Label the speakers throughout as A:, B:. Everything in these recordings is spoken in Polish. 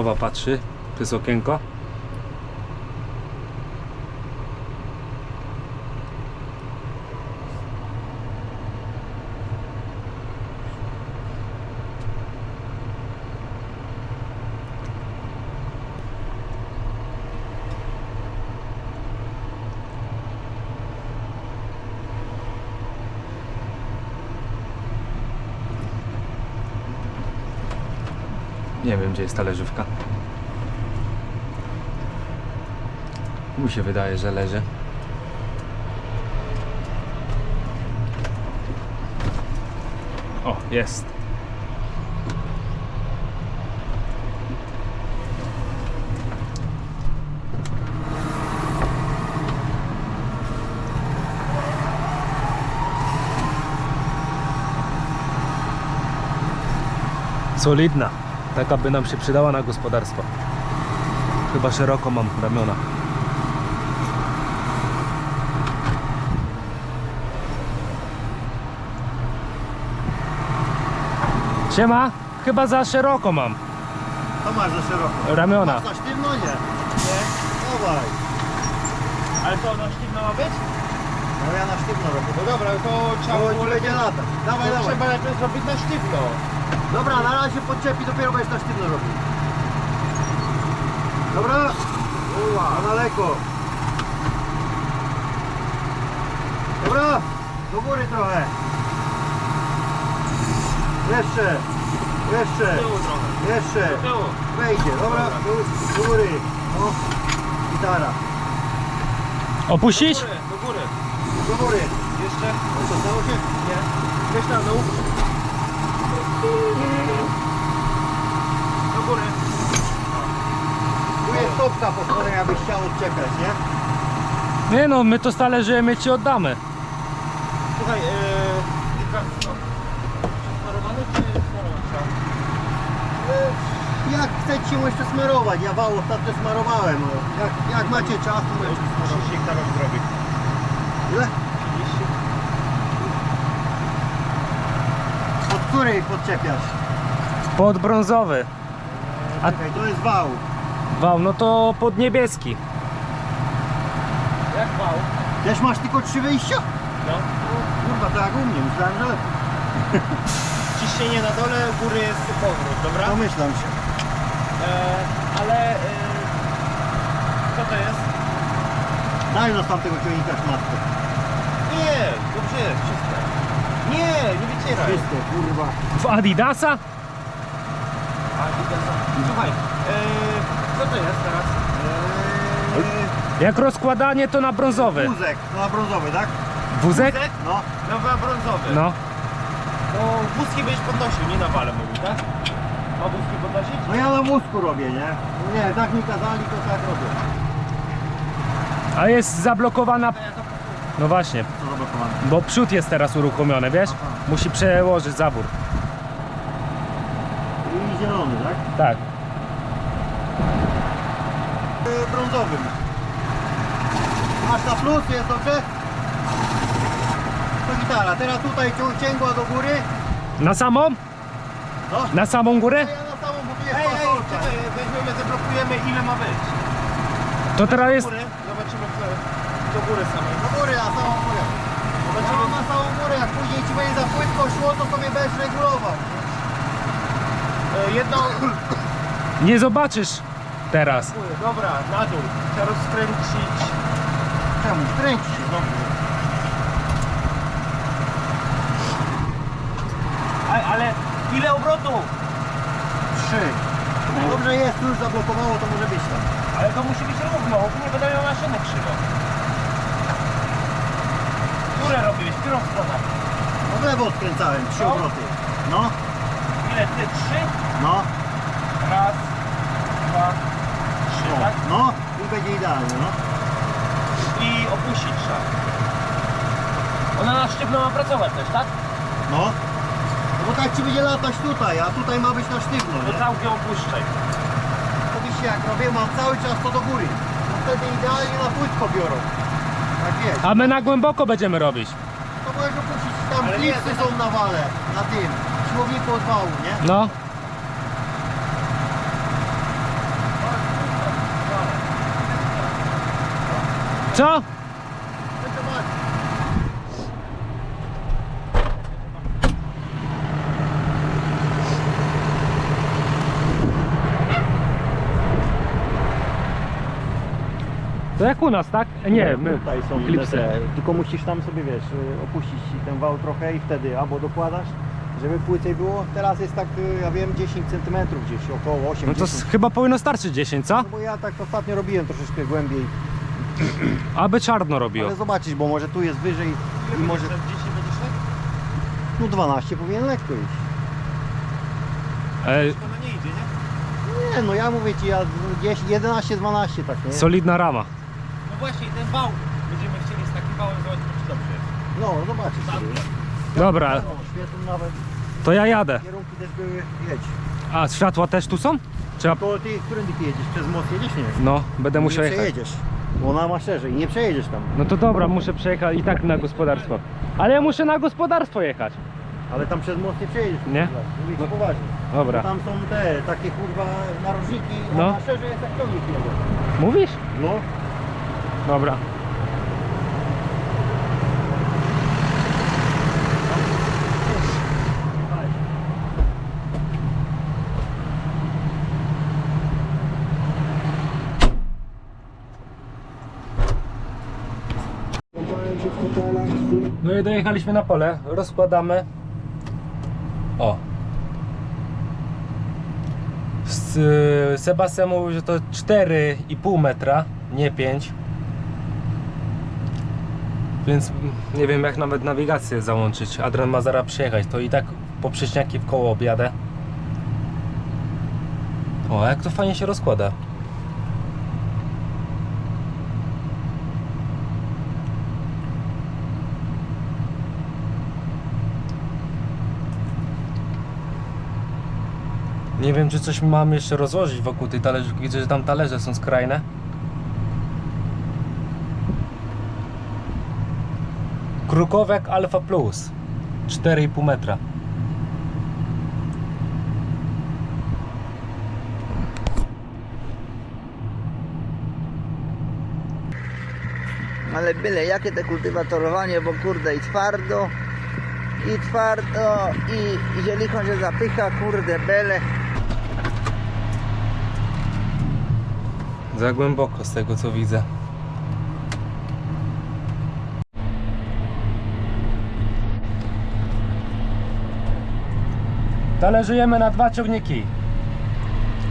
A: krowa patrzy przez okienko. Nie wiem, gdzie jest talerzówka. Mi się wydaje, że leży. O, jest. Solidna. Taka by nam się przydała na gospodarstwo. Chyba szeroko mam ramiona. Siema, chyba za szeroko mam
B: To masz za szeroko.
A: ramiona.
B: Masz za sztywno? Nie. Nie? Dawaj.
C: Ale to na sztywno ma być?
B: No ja na sztywno robię.
C: No dobra, to trzeba było
B: latać. Dawaj,
C: to
B: dawaj.
C: trzeba najpierw zrobić na sztywno.
B: Dobra, na razie podczepi, dopiero będziesz na sztywno robił. Dobra? Uła, a daleko. Dobra, do góry trochę. Jeszcze, jeszcze,
C: tyłu trochę.
B: jeszcze.
C: Do tyłu.
B: Wejdzie, dobra, do, do góry. No, gitara.
A: Opuścić?
C: Do góry, do góry.
B: Do góry.
C: Jeszcze?
B: No co, stało się?
C: Nie. Weź na dół. Do góry.
B: Tu jest topka po stronie, jakbyś chciał odczepiać, nie?
A: Nie no, my to talerzymy ci oddamy.
C: Słuchaj, yy... no. Smarowany czy smarowany?
B: Jak chcecie jeszcze smarować? Ja wał ostatnio smarowałem. no. Jak, jak macie czas, to możecie smarować.
C: 30 hektarów zrobi.
B: Ile?
C: 30.
B: Od której podczepiasz?
A: Pod brązowy. A-
B: Czekaj, to jest wał.
A: Wał, no to pod niebieski.
C: Jak wał?
B: Też masz tylko trzy wyjścia?
C: No.
B: Kurwa, to jak u mnie. Myślałem, że lepiej.
C: Ciśnienie na dole, u góry jest powrót, dobra?
B: Domyślam się.
C: E, ale... E, co to jest?
B: Daj nas tamtego ciągnika szmatkę.
C: Nie, dobrze jest, czyste. Nie, nie wycieraj.
B: Wszystko, kurwa.
A: W Adidasa?
C: A, widzę, co- Słuchaj, e, co to jest teraz?
B: Eee,
A: Jak rozkładanie to na brązowy.
B: wózek, no na brązowy, tak?
A: Wózek?
C: Wózek?
B: No.
C: No, na brązowy.
A: No.
C: No, wózki będziesz podnosił, nie na wale mówił, tak? Ma wózki podnosić?
B: No ja na wózku robię, nie? Nie, tak mi kazali, to tak robię.
A: A jest zablokowana. No właśnie,
B: zablokowane?
A: bo przód jest teraz uruchomiony, wiesz?
B: Aha.
A: Musi przełożyć zabór.
B: I zielony, tak?
A: Tak.
B: Yy, brązowym. Masz na plus, jest dobrze? To gitara, teraz tutaj cią- cięgła do góry.
A: Na samą?
B: No.
A: Na samą górę?
B: Ja na samą, bo tu jest
C: Ej, ej, weźmiemy, zablokujemy, ile ma być.
A: To teraz jest.
C: góry, zobaczymy co, do góry samej.
B: Do góry, na samą górę. Zobaczymy na samą górę, jak później ci będzie za płytko szło, to sobie będziesz regulował.
C: E, jedno,
A: Nie zobaczysz teraz.
C: dobra, na dół. Trzeba rozkręcić.
B: Czemu? Kręci się znowu.
C: Ale, ale ile obrotów?
B: Trzy. Dobrze jest, tu już zablokowało, to może być tam.
C: Ale to musi być równo, nie będą miał maszyny krzywo. Które robiłeś? Którą stronę?
B: No w lewo odkręcałem, trzy
C: No.
B: obroty. No,
C: Ile? Ty? Trzy?
B: no,
C: Raz, dwa, trzy,
B: o,
C: tak?
B: no i będzie idealnie, no.
C: I opuścić trzeba. Ona na sztywno ma pracować też, tak?
B: No. No bo tak ci będzie latać tutaj, a tutaj ma być na sztywno,
C: To
B: nie?
C: całkiem opuszczaj.
B: Oczywiście jak robię, mam cały czas to do góry. No wtedy idealnie na płytko biorą. Tak.
A: A my na głęboko będziemy robić.
B: To możesz opuścić, tam
C: Ale
B: klipsy są na wale, na tym, siłowniku odwału, nie?
A: No. Co? To jak u nas, tak? E, Nie, my.
B: Tutaj są
A: klipsy.
B: te, tylko musisz tam sobie, wiesz, y, opuścić ten wał trochę i wtedy albo dokładasz, żeby płycej było. Teraz jest tak, y, ja wiem, 10 cm gdzieś, około 8
A: No to s- chyba powinno starczyć 10, co?
B: No bo ja tak ostatnio robiłem troszeczkę głębiej,
A: Aby czarno robiło.
B: ale zobaczysz, bo może tu jest wyżej i może, no 12 powinien lekko iść.
A: E,
C: nie idzie, nie?
B: Nie, no ja mówię Ci, ja 10, 11, 12 tak, nie?
A: solidna rama.
C: No właśnie, i ten wał. Będziemy chcieli z takim wałem zobaczyć, czy dobrze jest.
B: No, zobaczysz sobie.
A: Dobra,
B: No, nawet,
A: to ja jadę.
B: kierunki też były, jedź.
A: A światła też tu są? Trzeba...
B: To Ty, którędy Ty jedziesz? Przez most jedziesz, nie?
A: No, będę musiał
B: nie
A: jechać.
B: przejedziesz, bo ona ma szerzej, nie przejedziesz tam.
A: No to dobra, muszę przejechać i tak na gospodarstwo. Ale ja muszę na gospodarstwo jechać.
B: Ale tam przez most nie przejedziesz.
A: Nie?
B: Mówię ci
A: No.
B: poważnie.
A: Dobra.
B: Tam są te, takie kurwa narożniki, a
A: No.
B: na szerzej jest jak ciągnik.
A: Mówisz?
B: No.
A: Dobra. No i dojechaliśmy na pole, rozkładamy. O. Sebastian mówił, że to 4,5 metra, nie 5. Więc nie wiem jak nawet nawigację załączyć. Adrian ma zaraz przyjechać, to i tak poprzeczniaki w koło objadę. O, jak to fajnie się rozkłada. Nie wiem, czy coś mam jeszcze rozłożyć wokół tej talerzówki. Widzę, że tam talerze są skrajne. Krukowek Alpha Plus 4,5 metra.
D: Ale byle jakie te kultywatorowanie, bo kurde i twardo, i twardo, i, i zielichą się zapycha, kurde bele.
A: Za głęboko z tego co widzę. Talerzujemy na dwa ciągniki.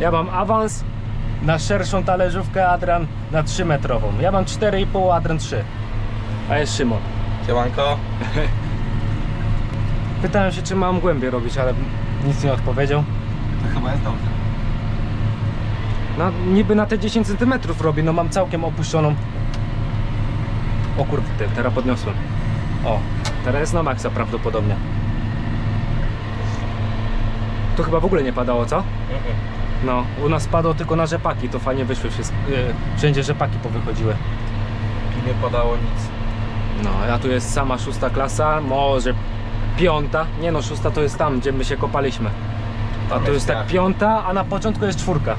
A: Ja mam awans na szerszą talerzówkę, Adrian na 3 metrową. Ja mam 4,5, Adrian 3. A jest Szymon.
C: Siemanko.
A: Pytałem się, czy mam głębiej robić, ale nic nie odpowiedział.
C: To chyba jest dobrze.
A: No, niby na te 10 cm robię, no mam całkiem opuszczoną. O kurde, te- teraz podniosłem. O, teraz jest na maksa prawdopodobnie. To chyba w ogóle nie padało, co? No, u nas padło tylko na rzepaki, to fajnie wyszły wszystko. Yy, wszędzie rzepaki powychodziły.
C: Tu nie padało nic.
A: No, a tu jest sama szósta klasa, może piąta. Nie no, szósta to jest tam, gdzie my się kopaliśmy. A tu
C: jest
A: tak piąta, a na początku jest czwórka.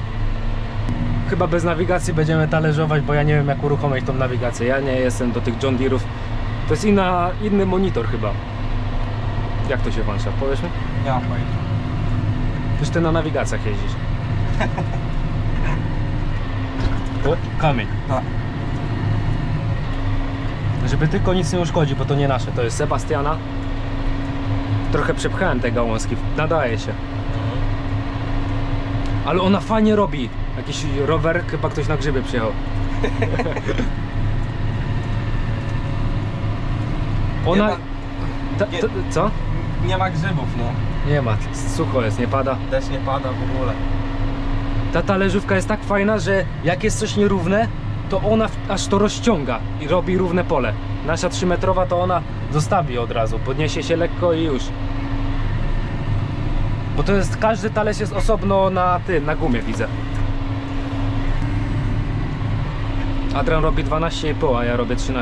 A: Chyba bez nawigacji będziemy talerzować, bo ja nie wiem jak uruchomić tą nawigację. Ja nie jestem do tych John Deere'ów. To jest inna, inny monitor chyba. Jak to się włącza? Powiesz mi?
C: Nie mam pojęcia.
A: Przecież ty na nawigacjach jeździsz. O, kamień.
C: Tak.
A: Żeby tylko nic nie uszkodzi, bo to nie nasze, to jest Sebastiana. Trochę przepchałem te gałązki, nadaje się. Ale ona fajnie robi. Jakiś rower, chyba ktoś na grzyby przyjechał. Ona...
C: ma-
A: Ta, ta, co?
C: Nie ma grzybów, no.
A: Nie ma, sucho jest, nie pada.
C: Też nie pada w ogóle.
A: Ta talerzówka jest tak fajna, że jak jest coś nierówne, to ona aż to rozciąga i robi równe pole. Nasza 3-metrowa to ona zostawi od razu, podniesie się lekko i już. Bo to jest, każdy talerz jest osobno na tym, na gumie widzę. Adrian robi 12,5, a ja robię 13,5.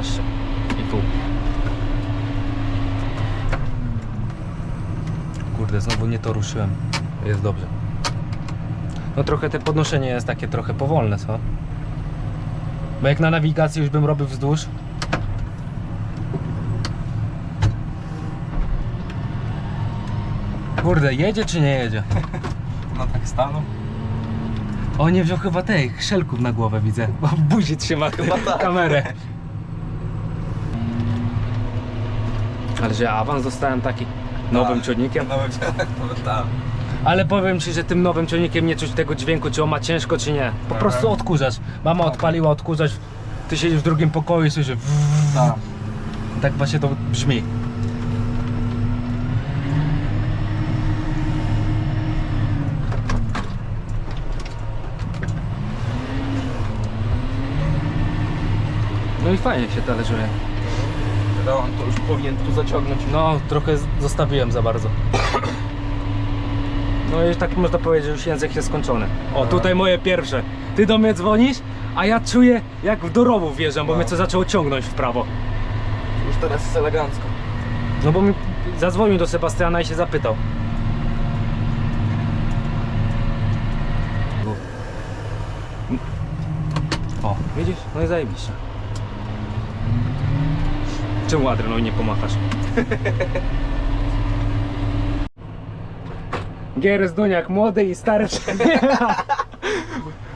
A: Kurde, znowu nie to ruszyłem. Jest dobrze. No trochę te podnoszenie jest takie trochę powolne, co? Bo jak na nawigacji już bym robił wzdłuż. Kurde, jedzie czy nie jedzie?
C: No tak stanął.
A: O, nie wziął chyba tej szelków na głowę, widzę. Bo w buzi trzyma chyba kamerę. Ale że awans dostałem taki nowym ciągnikiem.
C: Nawet tak.
A: Ale powiem ci, że tym nowym ciągnikiem nie czuć tego dźwięku, czy on ma ciężko, czy nie. Po prostu odkurzasz. Mama odpaliła odkurzacz, ty siedzisz w drugim pokoju i słyszysz.
C: Tak.
A: Tak właśnie to brzmi. No i fajnie się talerzuje.
C: No, on to już powinien tu zaciągnąć.
A: No, trochę zostawiłem za bardzo. No i tak można powiedzieć, że już język jest skończony. O, tutaj moje pierwsze. Ty do mnie dzwonisz, a ja czuję jak w dorowu wjeżdżam, bo
C: No.
A: mnie co zaczęło ciągnąć w prawo.
C: Już teraz jest elegancko.
A: No bo mi zadzwonił do Sebastiana i się zapytał. O, widzisz? No i zajebiście. Czemu Adrianowi nie pomachasz? Giery z Duniak, młody i stary.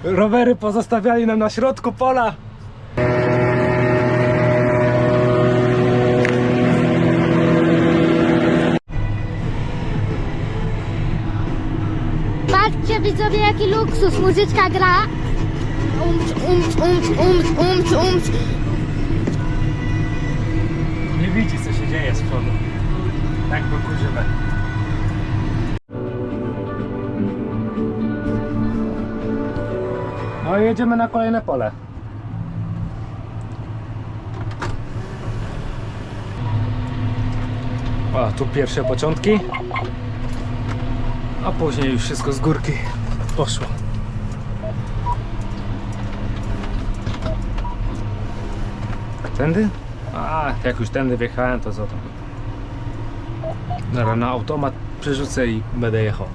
A: Rowery pozostawiali nam na środku pola.
E: Patrzcie widzowie jaki luksus, muzyczka gra. Umc, umc, umc, umc, umc, umc.
A: Dzieje z przodu. Tak. No i jedziemy na kolejne pole. O, tu pierwsze początki. A później już wszystko z górki poszło. Tędy? A, jak już tędy wjechałem, to co tam? Dobra, na automat przerzucę i będę jechał.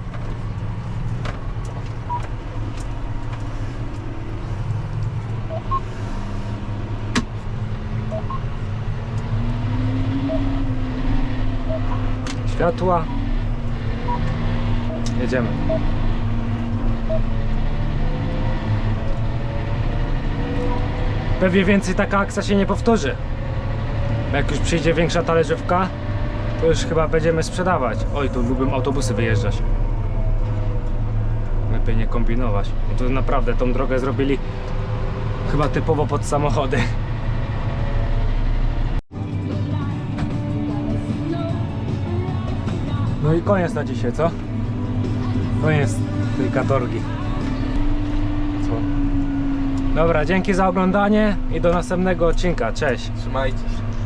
A: Światła. Jedziemy. Pewnie więcej taka akcja się nie powtórzy. Jak już przyjdzie większa talerzówka, to już chyba będziemy sprzedawać. Oj, tu lubię autobusy wyjeżdżać. Lepiej nie kombinować. Bo tu naprawdę tą drogę zrobili chyba typowo pod samochody. No i koniec na dzisiaj, co? Koniec tej katorgi. Co? Dobra, dzięki za oglądanie i do następnego odcinka. Cześć.
C: Trzymajcie się.